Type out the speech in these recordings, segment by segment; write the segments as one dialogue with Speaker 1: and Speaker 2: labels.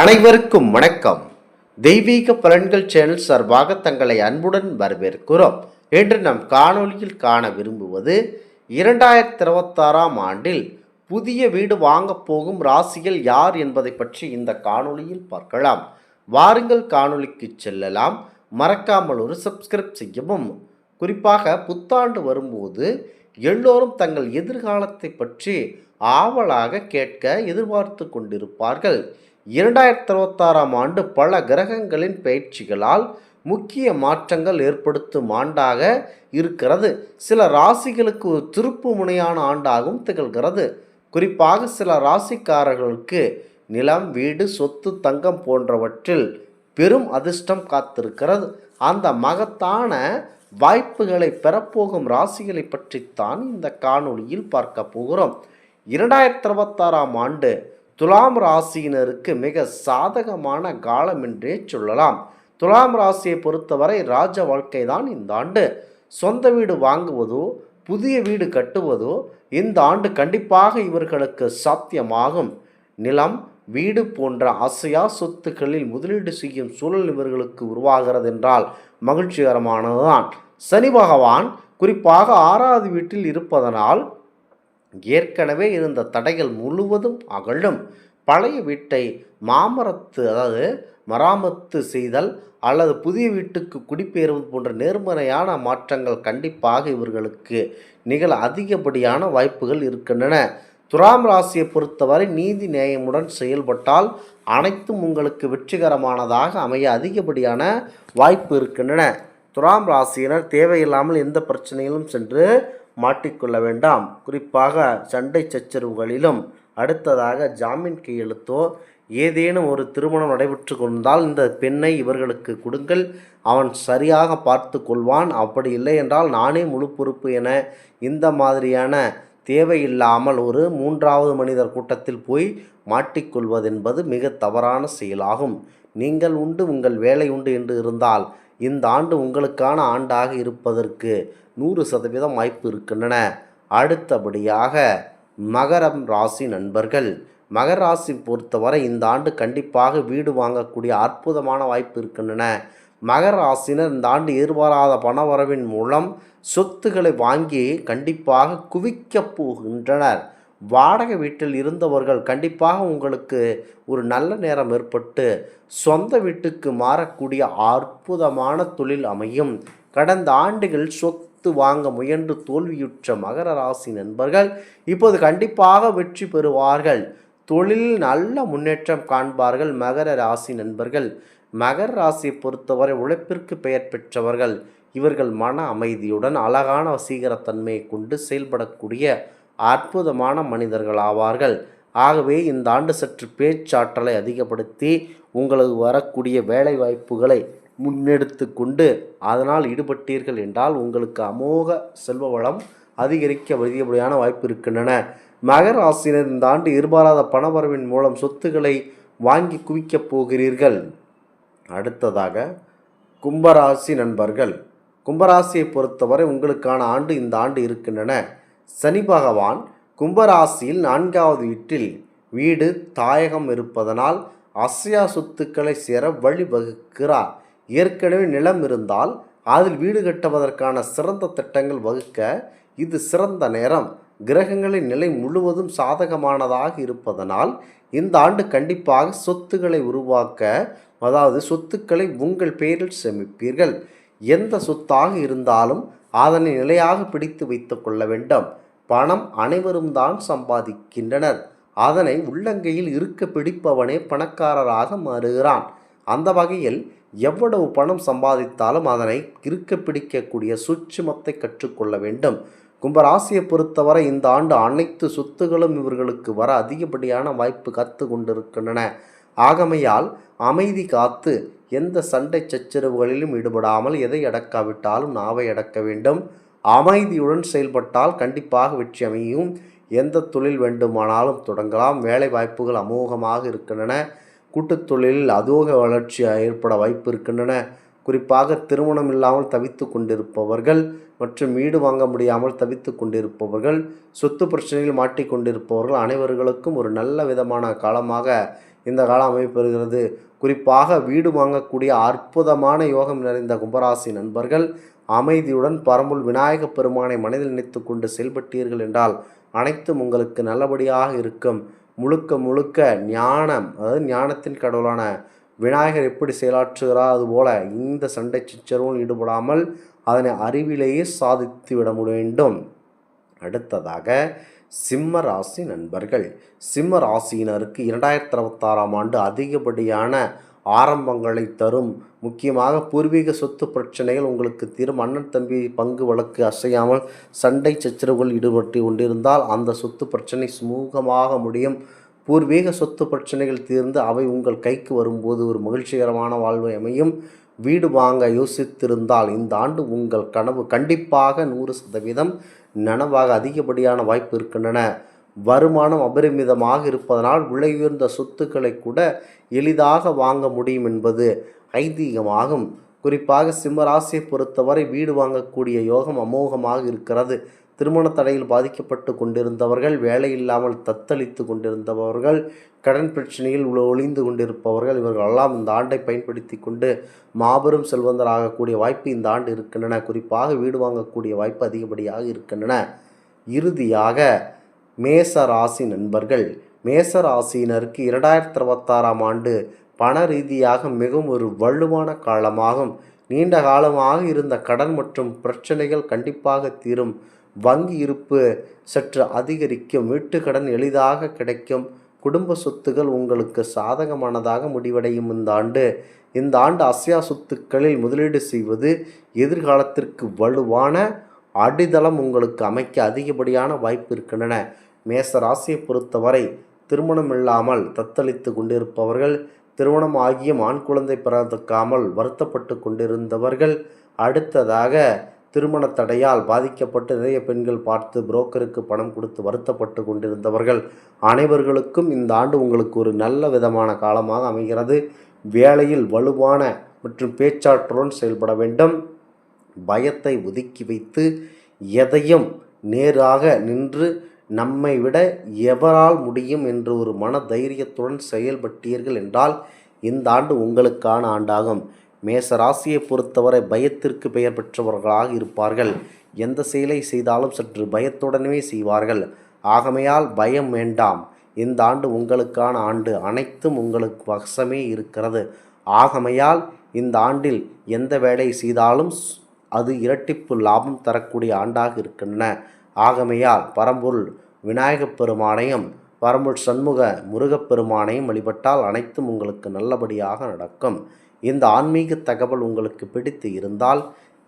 Speaker 1: அனைவருக்கும் வணக்கம். தெய்வீக பலன்கள் சேனல் சார்பாக தங்களை அன்புடன் வரவேற்கிறோம். இன்று நம் காணொளியில் காண விரும்புவது இரண்டாயிரத்தி இருபத்தாறாம் ஆண்டில் புதிய வீடு வாங்கப் போகும் ராசிகள் யார் என்பதை பற்றி இந்த காணொளியில் பார்க்கலாம். வாருங்கள் காணொலிக்கு செல்லலாம். மறக்காமல் ஒரு சப்ஸ்கிரைப் செய்யவும். குறிப்பாக புத்தாண்டு வரும்போது எல்லோரும் தங்கள் எதிர்காலத்தை பற்றி ஆவலாக கேட்க எதிர்பார்த்து கொண்டிருப்பார்கள். இரண்டாயிரத்தி இருபத்தாறாம் ஆண்டு பல கிரகங்களின் பயிற்சிகளால் முக்கிய மாற்றங்கள் ஏற்படுத்தும் ஆண்டாக இருக்கிறது. சில ராசிகளுக்கு ஒரு திருப்பு முனையான ஆண்டாகவும் திகழ்கிறது. குறிப்பாக சில ராசிக்காரர்களுக்கு நிலம் வீடு சொத்து தங்கம் போன்றவற்றில் பெரும் அதிர்ஷ்டம் காத்திருக்கிறது. அந்த மகத்தான வாய்ப்புகளை பெறப்போகும் ராசிகளை பற்றித்தான் இந்த காணொளியில் பார்க்க போகிறோம். இரண்டாயிரத்தி இருபத்தாறாம் ஆண்டு துலாம் ராசியினருக்கு மிக சாதகமான காலம் என்றே சொல்லலாம். துலாம் ராசியை பொறுத்தவரை ராஜ வாழ்க்கை தான் இந்த ஆண்டு. சொந்த வீடு வாங்குவதோ புதிய வீடு கட்டுவதோ இந்த ஆண்டு கண்டிப்பாக இவர்களுக்கு சாத்தியமாகும். நிலம் வீடு போன்ற அசையா சொத்துக்களில் முதலீடு செய்யும் சூழல் இவர்களுக்கு உருவாகிறது என்றால் மகிழ்ச்சிகரமானதுதான். சனி பகவான் குறிப்பாக ஆறாவது வீட்டில் இருப்பதனால் ஏற்கனவே இருந்த தடைகள் முழுவதும் அகழும். பழைய வீட்டை மாமரத்து அதாவது மராமத்து செய்தல் அல்லது புதிய வீட்டுக்கு குடிபெயர்வது போன்ற நேர்மறையான மாற்றங்கள் கண்டிப்பாக இவர்களுக்கு நிகழ அதிகப்படியான வாய்ப்புகள் இருக்கின்றன. துராம் ராசியை பொறுத்தவரை நீதி நேயமுடன் செயல்பட்டால் அனைத்தும் உங்களுக்கு வெற்றிகரமானதாக அமைய அதிகப்படியான வாய்ப்பு இருக்கின்றன. துராம் ராசியினர் தேவையில்லாமல் எந்த பிரச்சனையிலும் சென்று மாட்டிக்கொள்ள வேண்டாம். குறிப்பாக சண்டை சச்சரவுகளிலும் அடுத்ததாக ஜாமீன் கையெழுத்தோ ஏதேனும் ஒரு திருமணம் நடைபெற்று கொண்டால் இந்த பெண்ணை இவர்களுக்கு கொடுங்கள். அவன் சரியாக பார்த்து கொள்வான். அப்படி இல்லை என்றால் நானே முழு பொறுப்பு என இந்த மாதிரியான தேவையில்லாமல் ஒரு மூன்றாவது மனிதர் கூட்டத்தில் போய் மாட்டிக்கொள்வதென்பது மிக தவறான செயலாகும். நீங்கள் உண்டு உங்கள் வேலை உண்டு என்று இருந்தால் இந்த ஆண்டு உங்களுக்கான ஆண்டாக இருப்பதற்கு நூறு சதவீதம் வாய்ப்பு இருக்கின்றன. அடுத்தபடியாக மகரம் ராசி நண்பர்கள். மகர ராசி பொறுத்தவரை இந்த ஆண்டு கண்டிப்பாக வீடு வாங்கக்கூடிய அற்புதமான வாய்ப்பு இருக்கின்றன. மகர ராசினர் இந்த ஆண்டு எதிர்பாராத பணவரவின் மூலம் சொத்துக்களை வாங்கி கண்டிப்பாக குவிக்கப் போகின்றனர். வாடகை வீட்டில் இருந்தவர்கள் கண்டிப்பாக உங்களுக்கு ஒரு நல்ல நேரம் ஏற்பட்டு சொந்த வீட்டுக்கு மாறக்கூடிய அற்புதமான தொழில் அமையும். கடந்த ஆண்டுகள் சொத்து வாங்க முயன்று தோல்வியுற்ற மகர ராசி நண்பர்கள் இப்போது கண்டிப்பாக வெற்றி பெறுவார்கள். தொழிலில் நல்ல முன்னேற்றம் காண்பார்கள் மகர ராசி நண்பர்கள். மகர ராசியை பொறுத்தவரை உழைப்பிற்கு பெயர் பெற்றவர்கள். இவர்கள் மன அமைதியுடன் அழகான வசீகரத்தன்மையை கொண்டு செயல்படக்கூடிய அற்புதமான மனிதர்கள் ஆவார்கள் ஆகவே இந்த ஆண்டு சற்று பேச்சாற்றலை அதிகப்படுத்தி உங்களுக்கு வரக்கூடிய வேலை வாய்ப்புகளை முன்னெடுத்து கொண்டு அதனால் ஈடுபட்டீர்கள் என்றால் உங்களுக்கு அமோக செல்வ வளம் அதிகரிக்க அதிகப்படியான வாய்ப்பு இருக்கின்றன. மகர ராசினர் இந்த ஆண்டு எதிர்பாராத பணவரவின் மூலம் சொத்துக்களை வாங்கி குவிக்கப் போகிறீர்கள். அடுத்ததாக கும்பராசி நண்பர்கள். கும்பராசியை பொறுத்தவரை உங்களுக்கான ஆண்டு இந்த ஆண்டு இருக்கின்றன. சனி பகவான் கும்பராசியில் நான்காவது வீட்டில் வீடு தாயகம் இருப்பதனால் அசையா சொத்துக்களை சேர வழிவகுக்கிறார். ஏற்கனவே நிலம் இருந்தால் அதில் வீடு கட்டுவதற்கான சிறந்த திட்டங்கள் வகுக்க இது சிறந்த நேரம். கிரகங்களின் நிலை முழுவதும் சாதகமானதாக இருப்பதனால் இந்த ஆண்டு கண்டிப்பாக சொத்துக்களை உருவாக்க அதாவது சொத்துக்களை உங்கள் பெயரில் சேமிப்பீர்கள். எந்த சொத்தாக இருந்தாலும் அதனை நிலையாக பிடித்து வைத்து கொள்ள வேண்டும். பணம் அனைவரும் தான் சம்பாதிக்கின்றனர். அதனை உள்ளங்கையில் இருக்க பிடிப்பவனே பணக்காரராக மாறுகிறான். அந்த வகையில் எவ்வளவு பணம் சம்பாதித்தாலும் அதனை இருக்க பிடிக்கக்கூடிய சூட்சுமத்தை கற்றுக்கொள்ள வேண்டும். கும்பராசியை பொறுத்தவரை இந்த ஆண்டு அனைத்து சொத்துகளும் இவர்களுக்கு வர அதிகப்படியான வாய்ப்பு காத்து கொண்டிருக்கின்றன. ஆகமையால் அமைதி காத்து எந்த சண்டை சச்சரவுகளிலும் ஈடுபடாமல் எதை அடக்காவிட்டாலும் நாவை அடக்க வேண்டும். அமைதியுடன் செயல்பட்டால் கண்டிப்பாக வெற்றி அமையும். எந்த தொழில் வேண்டுமானாலும் தொடங்கலாம். வேலை வாய்ப்புகள் அமோகமாக இருக்கின்றன. கூட்டுத் தொழிலில் அதோக வளர்ச்சி ஏற்பட வாய்ப்பு இருக்கின்றன குறிப்பாக திருமணம் இல்லாமல் தவித்து கொண்டிருப்பவர்கள் மற்றும் வீடு வாங்க முடியாமல் தவித்து கொண்டிருப்பவர்கள் சொத்து பிரச்சனையில் மாட்டிக்கொண்டிருப்பவர்கள் அனைவர்களுக்கும் ஒரு நல்ல விதமான காலமாக இந்த காலம் அமைப்பெறுகிறது குறிப்பாக வீடு வாங்கக்கூடிய அற்புதமான யோகம் நிறைந்த கும்பராசி நண்பர்கள் அமைதியுடன் பரம்புல் விநாயகப் பெருமானை மனதில் நினைத்து கொண்டு செயல்பட்டீர்கள் என்றால் அனைத்தும் உங்களுக்கு நல்லபடியாக இருக்கும். முழுக்க முழுக்க ஞானம் அதாவது ஞானத்தின் கடவுளான விநாயகர் எப்படி செயலாற்றுகிறார் அதுபோல இந்த சண்டை சிச்சரவும் ஈடுபடாமல் அதனை அறிவிலேயே சாதித்து விட வேண்டும். அடுத்ததாக சிம்ம ராசி நண்பர்கள். சிம்ம ராசியினருக்கு இரண்டாயிரத்தி அறுபத்தாறாம் ஆண்டு அதிகப்படியான ஆரம்பங்களை தரும் முக்கியமாக பூர்வீக சொத்து பிரச்சனைகள் உங்களுக்கு தீரும். அண்ணன் தம்பி பங்கு வழக்கு அசையாமல் சண்டை சச்சரவுகள் ஈடுபட்டு கொண்டிருந்தால் அந்த சொத்து பிரச்சனை சுமூகமாக முடியும். பூர்வீக சொத்து பிரச்சனைகள் தீர்ந்து அவை உங்கள் கைக்கு வரும்போது ஒரு மகிழ்ச்சிகரமான வாழ்வை அமையும். வீடு வாங்க யோசித்திருந்தால் இந்த ஆண்டு உங்கள் கனவு கண்டிப்பாக நூறு சதவீதம் நனவாக அதிகப்படியான வாய்ப்பு இருக்கின்றன. வருமானம் அபரிமிதமாக இருப்பதனால் விலையுயர்ந்த சொத்துக்களை கூட எளிதாக வாங்க முடியும் என்பது ஐதீகமாகும். குறிப்பாக சிம்மராசியை பொறுத்தவரை வீடு வாங்கக்கூடிய யோகம் அமோகமாக இருக்கிறது. திருமண தடையில் பாதிக்கப்பட்டு கொண்டிருந்தவர்கள் வேலை இல்லாமல் தத்தளித்து கொண்டிருந்தவர்கள் கடன் பிரச்சனையில் உள்ள ஒளிந்து கொண்டிருப்பவர்கள் இவர்களெல்லாம் இந்த ஆண்டை பயன்படுத்தி கொண்டு மாபெரும் செல்வந்தராகக்கூடிய வாய்ப்பு இந்த ஆண்டு இருக்கின்றன. குறிப்பாக வீடு வாங்கக்கூடிய வாய்ப்பு அதிகப்படியாக இருக்கின்றன. இறுதியாக மேச ராசி நண்பர்கள். மேச ராசியினருக்கு இரண்டாயிரத்தி இருபத்தாறாம் ஆண்டு பண ரீதியாக மிகவும் ஒரு வலுவான காலமாகும். நீண்ட காலமாக இருந்த கடன் மற்றும் பிரச்சனைகள் கண்டிப்பாக தீரும். வங்கி இருப்பு சற்று அதிகரிக்கும். வீட்டுக்கடன் எளிதாக கிடைக்கும். குடும்ப சொத்துகள் உங்களுக்கு சாதகமானதாக முடிவடையும் இந்த ஆண்டு. இந்த ஆண்டு அசையா சொத்துக்களில் முதலீடு செய்வது எதிர்காலத்திற்கு வலுவான அடித்தளம் உங்களுக்கு அமைக்க அதிகப்படியான வாய்ப்பு இருக்கின்றன. மேச ராசியை பொறுத்தவரை திருமணம் இல்லாமல் தத்தளித்து கொண்டிருப்பவர்கள் திருமணம் ஆகியும் ஆண் குழந்தை பிறக்காமல் வருத்தப்பட்டு கொண்டிருந்தவர்கள் அடுத்ததாக திருமண தடையால் பாதிக்கப்பட்டு நிறைய பெண்கள் பார்த்து புரோக்கருக்கு பணம் கொடுத்து வருத்தப்பட்டு கொண்டிருந்தவர்கள். அனைவர்களுக்கும் இந்த ஆண்டு உங்களுக்கு ஒரு நல்ல விதமான காலமாக அமைகிறது. வேலையில் வலுவான மற்றும் பேச்சாற்றலுடன் செயல்பட வேண்டும். பயத்தை ஒதுக்கி வைத்து எதையும் நேராக நின்று நம்மை விட எவரால் முடியும் என்று ஒரு மன தைரியத்துடன் செயல்பட்டீர்கள் என்றால் இந்த ஆண்டு உங்களுக்கான ஆண்டாகும். மேச ராசியை பொறுத்தவரை பயத்திற்கு பெயர் பெற்றவர்களாக இருப்பார்கள். எந்த செயலை செய்தாலும் சற்று பயத்துடனே செய்வார்கள். ஆகமையால் பயம் வேண்டாம். இந்த ஆண்டு உங்களுக்கான ஆண்டு அனைத்தும் உங்களுக்கு வசமே இருக்கிறது. ஆகமையால் இந்த ஆண்டில் எந்த வேலை செய்தாலும் ஸ்- அது இரட்டிப்பு லாபம் தரக்கூடிய ஆண்டாக இருக்கின்றன. ஆகமையால் பரம்பொருள் விநாயகப் பெருமானையும் பரம்பொருள் சண்முக முருகப்பெருமானையும் வழிபட்டால் அனைத்தும் உங்களுக்கு நல்லபடியாக நடக்கும். இந்த ஆன்மீக தகவல் உங்களுக்கு பிடித்து இருந்தால்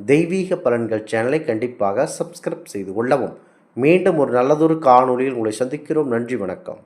Speaker 1: தெய்வீக பலன்கள் சேனலை கண்டிப்பாக சப்ஸ்கிரைப் செய்து கொள்ளவும். மீண்டும் ஒரு நல்லதொரு காணொளியில் உங்களை சந்திக்கிறோம். நன்றி வணக்கம்.